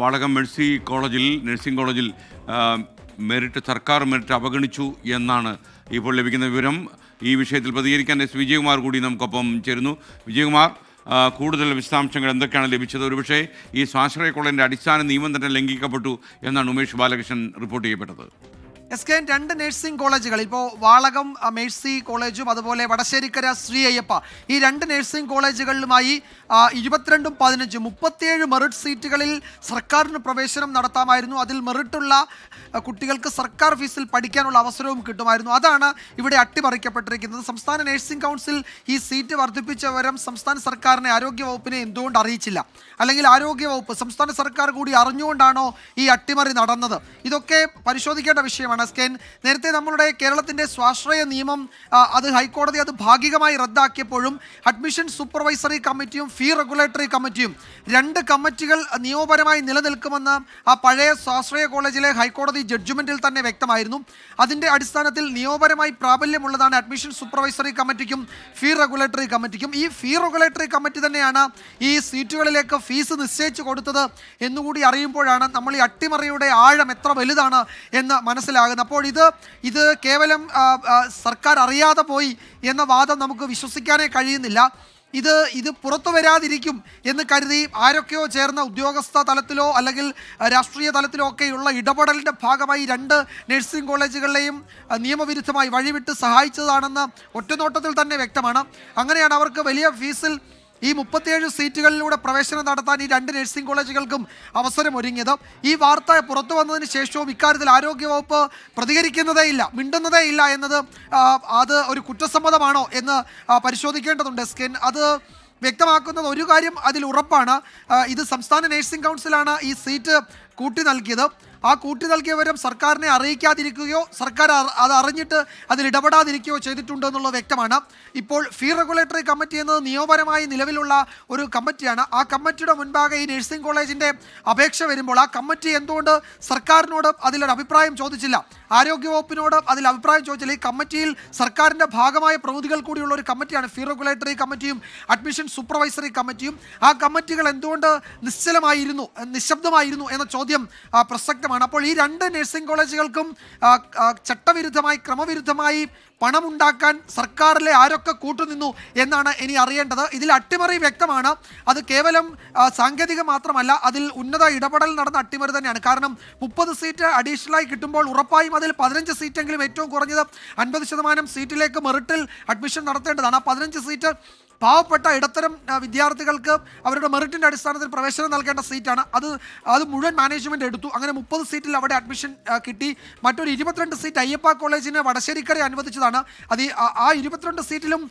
Valakom Mercy കോളേജിൽ nursing കോളേജിൽ merit സർക്കാർ മെറിറ്റ് അവഗണിച്ചു എന്നാണ് ഇപ്പോൾ ലഭിക്കുന്ന വിവരം. ഈ വിഷയത്തിൽ പ്രതികരിക്കാൻ എസ് വിജയകുമാർ കൂടി നമുക്കൊപ്പം ചേരുന്നു. വിജയകുമാർ കൂടുതൽ വിശദാംശങ്ങൾ എന്തൊക്കെയാണ് ലഭിച്ചത്? ഒരുപക്ഷേ ഈ സ്വാശ്രയ കോളേജിന്റെ അടിസ്ഥാന നിയമം തന്നെ ലംഘിക്കപ്പെട്ടു എന്നാണ് ഉമേഷ് ബാലകൃഷ്ണൻ റിപ്പോർട്ട് ചെയ്യപ്പെട്ടത്. എസ് കെ രണ്ട് നഴ്സിംഗ് കോളേജുകൾ ഇപ്പോൾ വാളകം മേഴ്സി കോളേജും അതുപോലെ വടശ്ശേരിക്കര ശ്രീ അയ്യപ്പ ഈ രണ്ട് നഴ്സിംഗ് കോളേജുകളിലുമായി ഇരുപത്തിരണ്ടും പതിനഞ്ചും മുപ്പത്തിയേഴ് മെറിറ്റ് സീറ്റുകളിൽ സർക്കാരിന് പ്രവേശനം നടത്താമായിരുന്നു. അതിൽ മെറിറ്റുള്ള കുട്ടികൾക്ക് സർക്കാർ ഫീസിൽ പഠിക്കാനുള്ള അവസരവും കിട്ടുമായിരുന്നു. അതാണ് ഇവിടെ അട്ടിമറിക്കപ്പെട്ടിരിക്കുന്നത്. സംസ്ഥാന നഴ്സിംഗ് കൗൺസിൽ ഈ സീറ്റ് വർദ്ധിപ്പിച്ച വിവരം സംസ്ഥാന സർക്കാരിനെ ആരോഗ്യ വകുപ്പിനെ എന്തുകൊണ്ട് അറിയിച്ചില്ല? അല്ലെങ്കിൽ ആരോഗ്യ വകുപ്പ് സംസ്ഥാന സർക്കാർ കൂടി അറിഞ്ഞുകൊണ്ടാണോ ഈ അട്ടിമറി നടന്നത്? ഇതൊക്കെ പരിശോധിക്കേണ്ട വിഷയമാണ്. സ്കെൻ നേരത്തെ നമ്മളുടെ കേരളത്തിന്റെ സ്വാശ്രയ നിയമം അത് ഹൈക്കോടതി അത് ഭാഗികമായി റദ്ദാക്കിയപ്പോഴും അഡ്മിഷൻ സൂപ്പർവൈസറി കമ്മിറ്റിയും ഫീ റെഗുലേറ്ററി കമ്മിറ്റിയും രണ്ട് കമ്മിറ്റികൾ നിയമപരമായി നിലനിൽക്കുമെന്ന് ആ പഴയ സ്വാശ്രയ കോളേജിലെ ഹൈക്കോടതി ജഡ്ജ്മെന്റിൽ തന്നെ വ്യക്തമായിരുന്നു. അതിന്റെ അടിസ്ഥാനത്തിൽ നിയമപരമായി പ്രാബല്യമുള്ളതാണ് അഡ്മിഷൻ സൂപ്പർവൈസറി കമ്മിറ്റിക്കും ഫീ റെഗുലേറ്ററി കമ്മിറ്റിക്കും. ഈ ഫീ റെഗുലേറ്ററി കമ്മിറ്റി തന്നെയാണ് ഈ സീറ്റുകളിലേക്ക് ഫീസ് നിശ്ചയിച്ചു കൊടുത്തത് എന്നുകൂടി അറിയുമ്പോഴാണ് നമ്മൾ ഈ അട്ടിമറിയുടെ ആഴം എത്ര വലുതാണ് എന്ന് മനസ്സിലാകുന്നത്. അപ്പോൾ ഇത് ഇത് കേവലം സർക്കാർ അറിയാതെ പോയി എന്ന വാദം നമുക്ക് വിശ്വസിക്കാനേ കഴിയുന്നില്ല. ഇത് ഇത് പുറത്തു വരാതിരിക്കും എന്ന് കരുതി ആരൊക്കെയോ ചേർന്ന ഉദ്യോഗസ്ഥ തലത്തിലോ അല്ലെങ്കിൽ രാഷ്ട്രീയ തലത്തിലോ ഒക്കെയുള്ള ഇടപെടലിന്റെ ഭാഗമായി രണ്ട് നഴ്സിംഗ് കോളേജുകളിലെയും നിയമവിരുദ്ധമായി വഴിവിട്ട് സഹായിച്ചതാണെന്ന് ഒറ്റനോട്ടത്തിൽ തന്നെ വ്യക്തമാണ്. അങ്ങനെയാണ് അവർക്ക് വലിയ ഫീസിൽ ഈ മുപ്പത്തിയേഴ് സീറ്റുകളിലൂടെ പ്രവേശനം നടത്താൻ ഈ രണ്ട് നഴ്സിംഗ് കോളേജുകൾക്കും അവസരം ഒരുങ്ങിയത്. ഈ വാർത്ത പുറത്തു വന്നതിന് ശേഷവും ഇക്കാര്യത്തിൽ ആരോഗ്യവകുപ്പ് പ്രതികരിക്കുന്നതേ ഇല്ല മിണ്ടുന്നതേ ഇല്ല എന്നത് അത് ഒരു കുറ്റസമ്മതമാണോ എന്ന് പരിശോധിക്കേണ്ടതുണ്ട് സ്കിൻ അത് വ്യക്തമാക്കുന്നത് ഒരു കാര്യം അതിൽ ഉറപ്പാണ്. ഇത് സംസ്ഥാന നഴ്സിംഗ് കൗൺസിലാണ് ഈ സീറ്റ് കൂട്ടി നൽകിയത്. ആ കൂട്ടി നൽകിയ വിവരം സർക്കാരിനെ അറിയിക്കാതിരിക്കുകയോ സർക്കാർ അത് അറിഞ്ഞിട്ട് അതിൽ ഇടപെടാതിരിക്കുകയോ ചെയ്തിട്ടുണ്ട് എന്നുള്ളത് വ്യക്തമാണ്. ഇപ്പോൾ ഫീ റെഗുലേറ്ററി കമ്മിറ്റി എന്നത് നിയമപരമായി നിലവിലുള്ള ഒരു കമ്മിറ്റിയാണ് ആ കമ്മിറ്റിയുടെ മുൻപാകെ ഈ നഴ്സിംഗ് കോളേജിന്റെ അപേക്ഷ വരുമ്പോൾ ആ കമ്മിറ്റി എന്തുകൊണ്ട് സർക്കാരിനോട് അതിലൊരു അഭിപ്രായം ചോദിച്ചില്ല? ആരോഗ്യവകുപ്പിനോട് അതിൽ അഭിപ്രായം ചോദിച്ചാൽ ഈ കമ്മിറ്റിയിൽ സർക്കാരിന്റെ ഭാഗമായ പ്രതിനിധികൾ കൂടിയുള്ള ഒരു കമ്മിറ്റിയാണ്. ഫീ റെഗുലേറ്ററി കമ്മിറ്റിയും അഡ്മിഷൻ സൂപ്പർവൈസറി കമ്മിറ്റിയും. ആ കമ്മിറ്റികൾ എന്തുകൊണ്ട് നിശ്ചലമായിരുന്നു നിശബ്ദമായിരുന്നു എന്ന ചോദ്യം പ്രസക്തമാണ്. അപ്പോൾ ഈ രണ്ട് നഴ്സിംഗ് കോളേജുകൾക്കും ചട്ടവിരുദ്ധമായി ക്രമവിരുദ്ധമായി പണമുണ്ടാക്കാൻ സർക്കാരിലെ ആരൊക്കെ കൂട്ടുനിന്നു എന്നാണ് ഇനി അറിയേണ്ടത്. ഇതിൽ അട്ടിമറി വ്യക്തമാണ്. അത് കേവലം സാങ്കേതികം മാത്രമല്ല അതിൽ ഉന്നത ഇടപെടൽ നടന്ന അട്ടിമറി തന്നെയാണ്. കാരണം മുപ്പത് സീറ്റ് അഡീഷണലായി കിട്ടുമ്പോൾ ഉറപ്പായും അതിൽ പതിനഞ്ച് സീറ്റെങ്കിലും ഏറ്റവും കുറഞ്ഞത് അൻപത് ശതമാനം സീറ്റിലേക്ക് മെറിറ്റിൽ അഡ്മിഷൻ നടത്തേണ്ടതാണ്. ആ പതിനഞ്ച് സീറ്റ് പാവപ്പെട്ട ഇടത്തരം വിദ്യാർത്ഥികൾക്ക് അവരുടെ മെറിറ്റിന്റെ അടിസ്ഥാനത്തിൽ പ്രവേശനം നൽകേണ്ട സീറ്റാണ്. അത് അത് മുഴുവൻ മാനേജ്മെന്റ് എടുത്തു. അങ്ങനെ മുപ്പത് സീറ്റിൽ അവിടെ അഡ്മിഷൻ കിട്ടി. മറ്റൊരു ഇരുപത്തിരണ്ട് സീറ്റ് അയ്യപ്പ കോളേജിന് വടശ്ശേരിക്കര അനുവദിച്ചതാണ്. അത് ആ- ഇരുപത്തിരണ്ട് സീറ്റിലും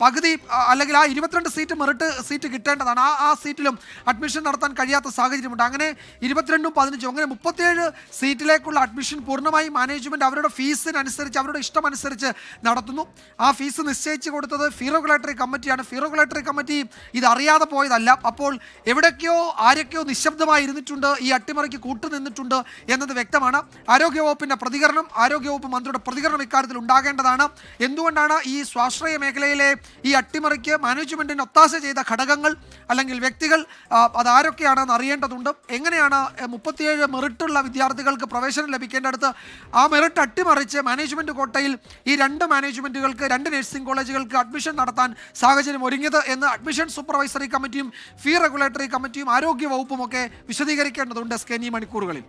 പകുതി അല്ലെങ്കിൽ ആ ഇരുപത്തിരണ്ട് സീറ്റ് മെറിറ്റ് സീറ്റ് കിട്ടേണ്ടതാണ്. ആ ആ സീറ്റിലും അഡ്മിഷൻ നടത്താൻ കഴിയാത്ത സാഹചര്യമുണ്ട്. അങ്ങനെ ഇരുപത്തിരണ്ടും പതിനഞ്ചും അങ്ങനെ മുപ്പത്തേഴ് സീറ്റിലേക്കുള്ള അഡ്മിഷൻ പൂർണമായും മാനേജ്മെന്റ് അവരുടെ ഫീസിനനുസരിച്ച് അവരുടെ ഇഷ്ടമനുസരിച്ച് നടത്തുന്നു. ആ ഫീസ് നിശ്ചയിച്ച് കൊടുത്തത് ഫീ റെഗുലേറ്ററി കമ്മിറ്റിയാണ് ഫീ റെഗുലേറ്ററി കമ്മിറ്റി ഇത് അറിയാതെ പോയതല്ല. അപ്പോൾ എവിടേക്കോ ആരൊക്കെയോ നിശബ്ദമായി ഇരുന്നിട്ടുണ്ട് ഈ അട്ടിമറിക്ക് കൂട്ടുനിന്നിട്ടുണ്ട് എന്നത് വ്യക്തമാണ്. ആരോഗ്യവകുപ്പിന്റെ പ്രതികരണം ആരോഗ്യവകുപ്പ് മന്ത്രിയുടെ പ്രതികരണം ഇക്കാര്യത്തിൽ ഉണ്ടാകേണ്ടതാണ്. എന്തുകൊണ്ടാണ് ഈ സ്വാശ്രയ മേഖലയിലെ ഈ അട്ടിമറിക്ക് മാനേജ്മെന്റിന് ഒത്താശ ചെയ്ത ഘടകങ്ങൾ അല്ലെങ്കിൽ വ്യക്തികൾ അതാരൊക്കെയാണെന്ന് അറിയേണ്ടതുണ്ട്? എങ്ങനെയാണ് മുപ്പത്തിയേഴ് മെറിറ്റുള്ള വിദ്യാർത്ഥികൾക്ക് പ്രവേശനം ലഭിക്കേണ്ടടുത്ത് ആ മെറിറ്റ് അട്ടിമറിച്ച് മാനേജ്മെന്റ് കോട്ടയിൽ ഈ രണ്ട് മാനേജ്മെന്റുകൾക്ക് രണ്ട് നഴ്സിംഗ് കോളേജുകൾക്ക് അഡ്മിഷൻ നടത്താൻ സാഹചര്യം ഒരുങ്ങിയത് എന്ന് അഡ്മിഷൻ സൂപ്പർവൈസറി കമ്മിറ്റിയും ഫീ റെഗുലേറ്ററി കമ്മിറ്റിയും ആരോഗ്യ വകുപ്പും ഒക്കെ വിശദീകരിക്കേണ്ടതുണ്ട്. സ്കെനി മണിക്കൂറുകളിൽ.